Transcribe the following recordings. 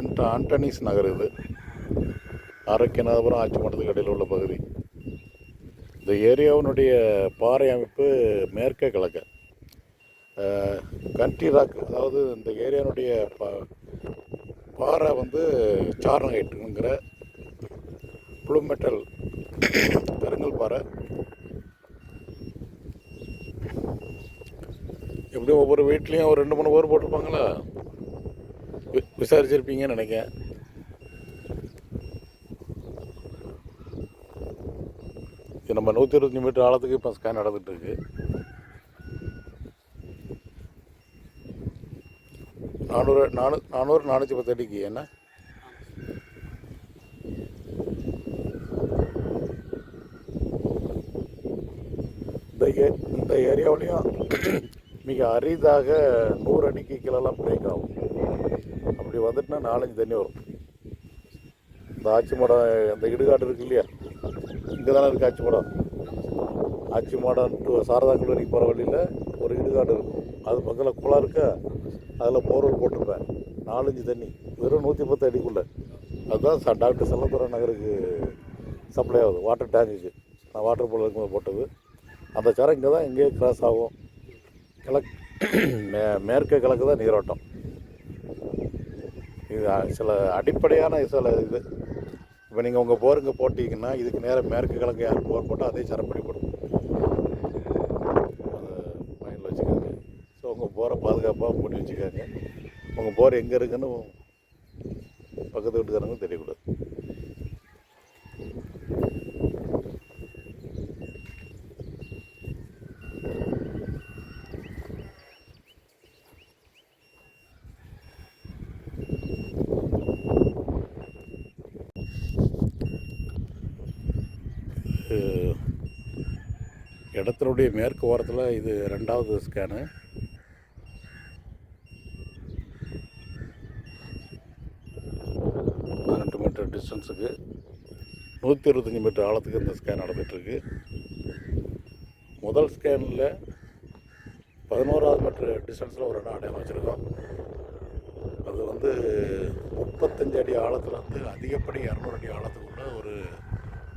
Send Anthony's நகர் இது ஆரோக்கியநாதபுரம் ஆட்சி மன்றத்துக்கு இடையில் உள்ள பகுதி இந்த ஏரியாவினுடைய பாறை அமைப்பு மேற்கே கிழக்க. கண்ட்ரி ராக் அதாவது இந்த ஏரியானுடைய பா பாறை வந்து சார்னகைட்டுங்கிற ப்ளூ மெட்டல் கருங்கல் பாறை. எப்படியும் ஒவ்வொரு வீட்லேயும் ஒரு ரெண்டு மூணு ஓர் போட்டிருப்பாங்களா? விசாரிச்சிருப்பீங்கன்னு நினைக்கிறேன். இது நம்ம நூற்றி இருபத்தஞ்சி மீட்டர் ஆழத்துக்கு இப்போ ஸ்கேன் நடந்துட்டு நானூறு நானூ நானூறு நானூற்றி பத்து அடிக்கு என்ன? இந்த ஏ இந்த ஏரியாவிலையும் மிக அரிதாக நூறு அடிக்கு கீழெல்லாம் பிரேக் ஆகும். அப்படி வந்துட்டுனா நாலஞ்சு தண்ணி வரும். இந்த ஆச்சி மடம் அந்த இடுகாடு இருக்கு இல்லையா? இங்கே தானே இருக்குது ஆச்சி மடம் ஆச்சி மடம் டு சாரதா கல்லூரி போகிற வழியில் ஒரு இடுகாடு இருக்கும். அது பக்கத்தில் குளம் இருக்க? அதில் போர்வல் போட்டிருப்பேன். நாலஞ்சு தண்ணி. வெறும் நூற்றி பத்து அடிக்குள்ளே. அதுதான் ச- டாக்டர் செல்லத்துறை நகருக்கு சப்ளை ஆகுது. வாட்டர் டேங்குக்கு நான் வாட்டர் போல் இருக்கும்போது போட்டது. அந்த சரம் இங்கே தான் இங்கேயே கிராஸ் ஆகும். கிழக்கு மே மேற்கு கிழக்கு தான் நீரோட்டம். இது சில அடிப்படையான சில இது. இப்போ நீங்கள் உங்கள் போருங்க போட்டிங்கன்னா இதுக்கு நேரம் மேற்கு கிழக்கு யார் போர் போட்டால் அதே சரப்படி போடும். அதை மைண்டில் வச்சுக்கோங்க. ஸோ உங்கள் போரை பாதுகாப்பாக போட்டு வச்சுக்கோங்க. உங்கள் போர் எங்கே இருக்குன்னு பக்கத்து வீட்டுக்காரங்க தெரியக்கூடாது. இடத்தினுடைய மேற்கு ஓரத்தில் இது ரெண்டாவது ஸ்கேனு பதினெட்டு மீட்டர் டிஸ்டன்ஸுக்கு நூற்றி இருபத்தஞ்சி மீட்டர் ஆழத்துக்கு இந்த ஸ்கேன் நடந்துகிட்ருக்கு முதல் ஸ்கேனில் பதினோராவது மீட்டர் டிஸ்டன்ஸில் ஒரு இடம் அடையாளம் வச்சுருக்கோம் அது வந்து முப்பத்தஞ்சு அடி ஆழத்தில் வந்து அதிகப்படி இரநூறு அடி ஆழத்துக்கு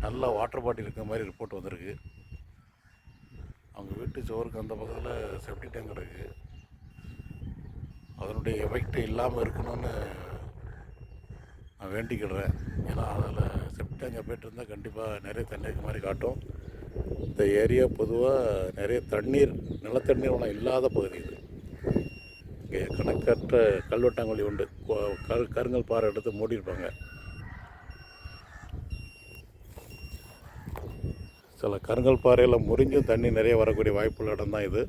நல்ல வாட்டர் பாட்டில் இருக்கிற மாதிரி ரிப்போர்ட் வந்திருக்கு. அவங்க வீட்டு சுவருக்கு அந்த பக்கத்தில் செப்டி டேங்க் கிடக்கு அதனுடைய எஃபெக்ட் இல்லாமல் இருக்கணும்னு நான் வேண்டிக்கிடுறேன் ஏன்னா அதில் செப்டி டேங்க் போயிட்டு இருந்தால் கண்டிப்பாக நிறைய தண்ணி இருக்க மாதிரி காட்டும். இந்த ஏரியா பொதுவாக நிறைய தண்ணீர் நிலத்தண்ணீர் வளம் இல்லாத பகுதி இது. இங்கே கணக்கற்ற கல்வெட்டாங்குழி உண்டு. கல் கருங்கல் பாறை எடுத்து மூடியிருப்பாங்க. சில கருங்கல் பாறையில் முறிஞ்சும் தண்ணி நிறைய வரக்கூடிய வாய்ப்புள்ள இடம் தான் இது.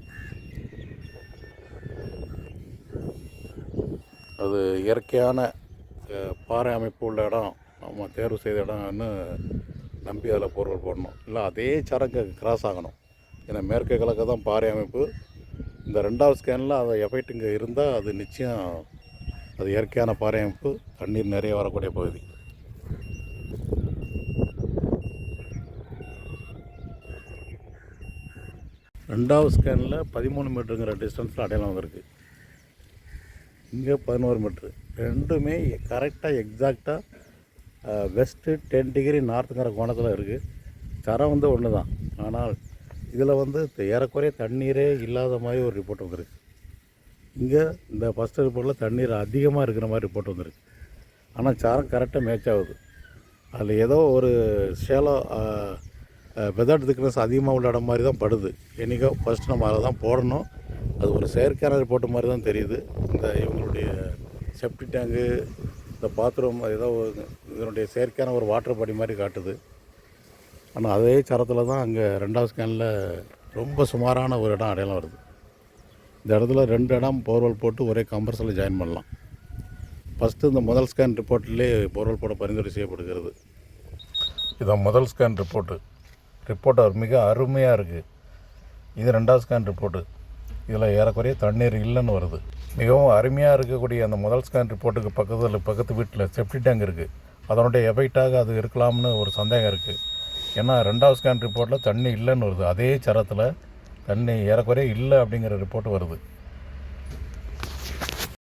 அது இயற்கையான பாறை அமைப்பு உள்ள இடம் நம்ம தேர்வு செய்த இடம்னு நம்பி அதில் பொருள் போடணும். இல்லை அதே சரக்கு கிராஸ் ஆகணும். ஏன்னா மேற்கு கிழக்கு தான் பாறை அமைப்பு. இந்த ரெண்டாவது ஸ்கேனில் அதை எஃபெக்ட் இங்கே இருந்தால் அது நிச்சயம் அது இயற்கையான பாறை அமைப்பு தண்ணீர் நிறைய வரக்கூடிய பகுதி. ரெண்டாவது ஸ்கேனில் பதிமூணு மீட்டருங்கிற டிஸ்டன்ஸில் அடையாளம் வந்திருக்கு. இங்கே பதினோரு மீட்ரு ரெண்டுமே கரெக்டாக எக்ஸாக்டாக வெஸ்ட்டு டென் டிகிரி நார்த்துங்கிற கோணத்தில் இருக்குது தரம் வந்து ஒன்று தான் ஆனால் இதில் வந்து ஏறக்குறைய தண்ணீரே இல்லாத மாதிரி ஒரு ரிப்போர்ட் வந்திருக்கு. இங்கே இந்த ஃபஸ்ட்டு ரிப்போர்ட்டில் தண்ணீர் அதிகமாக இருக்கிற மாதிரி ரிப்போர்ட் வந்திருக்கு. ஆனால் சரம் கரெக்டாக மேட்ச் ஆகுது. அதில் ஏதோ ஒரு சேலம் வெதர் திக்னஸ் அதிகமாக உள்ள இடம் மாதிரி தான் படுது. என்றைக்கோ ஃபஸ்ட் நம்ம அதை தான் போடணும். அது ஒரு செயற்கையான ரிப்போர்ட் மாதிரி தான் தெரியுது. இந்த இவங்களுடைய செப்டி டேங்கு இந்த பாத்ரூம் ஏதோ இதனுடைய செயற்கையான ஒரு வாட்டர் பாடி மாதிரி காட்டுது. ஆனால் அதே சரத்தில் தான் அங்கே ரெண்டாவது ஸ்கேனில் ரொம்ப சுமாரான ஒரு இடம் அடையாளம் வருது. இந்த இடத்துல ரெண்டு இடம் போர்வெல் போட்டு ஒரே கம்பர்ஸில் ஜாயின் பண்ணலாம். ஃபஸ்ட்டு இந்த முதல் ஸ்கேன் ரிப்போர்ட்லேயே போர்வெல் போட பரிந்துரை செய்யப்படுகிறது. இதான் முதல் ஸ்கேன் ரிப்போர்ட்டு ரிப்போர்ட் மிக அருமையாக இருக்குது இது ரெண்டாவது ஸ்கேன் ரிப்போர்ட்டு இதில் ஏறக்குறைய தண்ணீர் இல்லைன்னு வருது. மிகவும் அருமையாக இருக்கக்கூடிய அந்த முதல் ஸ்கேன் ரிப்போர்ட்டுக்கு பக்கத்தில் பக்கத்து வீட்டில் செப்டி டேங்க் இருக்குது அதனுடைய எஃபெக்டாக அது இருக்கலாம்னு ஒரு சந்தேகம் இருக்குது ஏன்னா ரெண்டாவது ஸ்கேன் ரிப்போர்ட்டில் தண்ணி இல்லைன்னு வருது. அதே சரத்தில் தண்ணி ஏறக்குறைய இல்லை அப்படிங்கிற ரிப்போர்ட் வருது.